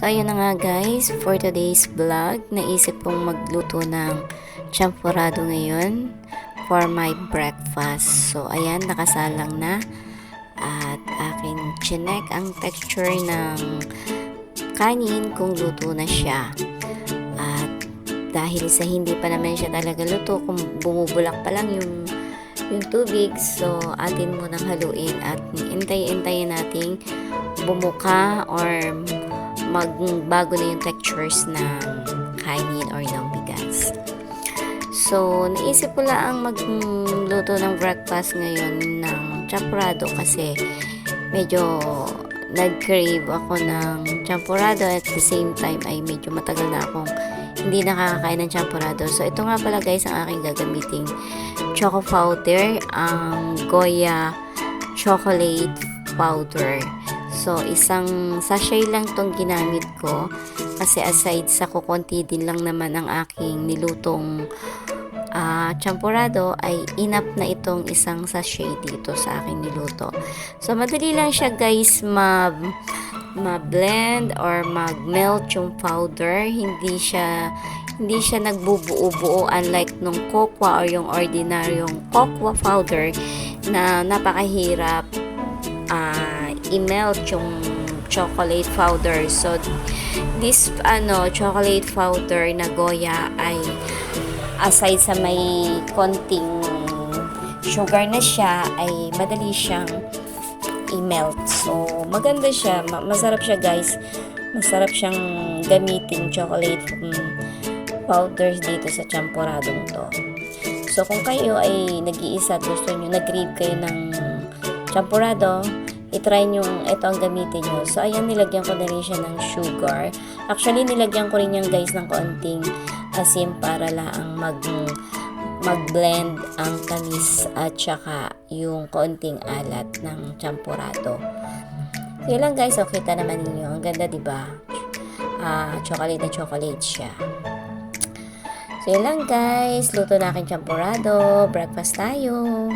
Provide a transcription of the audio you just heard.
So, ayun na nga guys, for today's vlog, naisip kong magluto ng champurado ngayon for my breakfast. So, ayan, nakasalang na. At akin chinek ang texture ng kanin kung luto na siya. At dahil sa hindi pa naman siya talaga luto, kung bumubulak pa lang yung yung tubig, so atin munang haluin at intay-intayin nating bumuka or magbago na yung textures ng kanin or ng bigas. So, naisip ko lang magluto ng breakfast ngayon ng champurado kasi medyo nag-crave ako ng champurado at the same time ay medyo matagal na akong hindi nakakakain ng champurado. So, ito nga pala guys ang aking gagamiting choco powder, ang Goya chocolate powder. So, isang sachet lang tong ginamit ko kasi aside sa kukunti din lang naman ang aking nilutong ah champurado ay inap na itong isang sachet dito sa aking niluto. So, madali lang siya guys ma ma-blend or mag-melt yung powder. Hindi siya hindi siya nagbubuo-buo unlike nung cocoa or yung ordinaryong cocoa powder na napakahirap ah, i-melt yung chocolate powder. So, this ano chocolate powder na Goya ay aside sa may konting sugar na siya ay madali siyang i-melt. So, maganda siya. Ma- masarap siya, guys. Masarap siyang gamitin chocolate mm, powders dito sa champoradong to. So, kung kayo ay nag-iisa gusto nyo, nag-crave kayo ng champurado, itry nyo ito ang gamitin nyo. So, ayan, nilagyan ko na rin siya ng sugar. Actually, nilagyan ko rin yan, guys, ng konting asin para lang mag mag-blend ang tamis at saka yung konting alat ng champurado. Yun lang guys. So, kita naman ninyo. Ang ganda, di ba? Ah, chocolate na chocolate siya. So, yun lang guys. Luto na aking champurado. Breakfast tayo.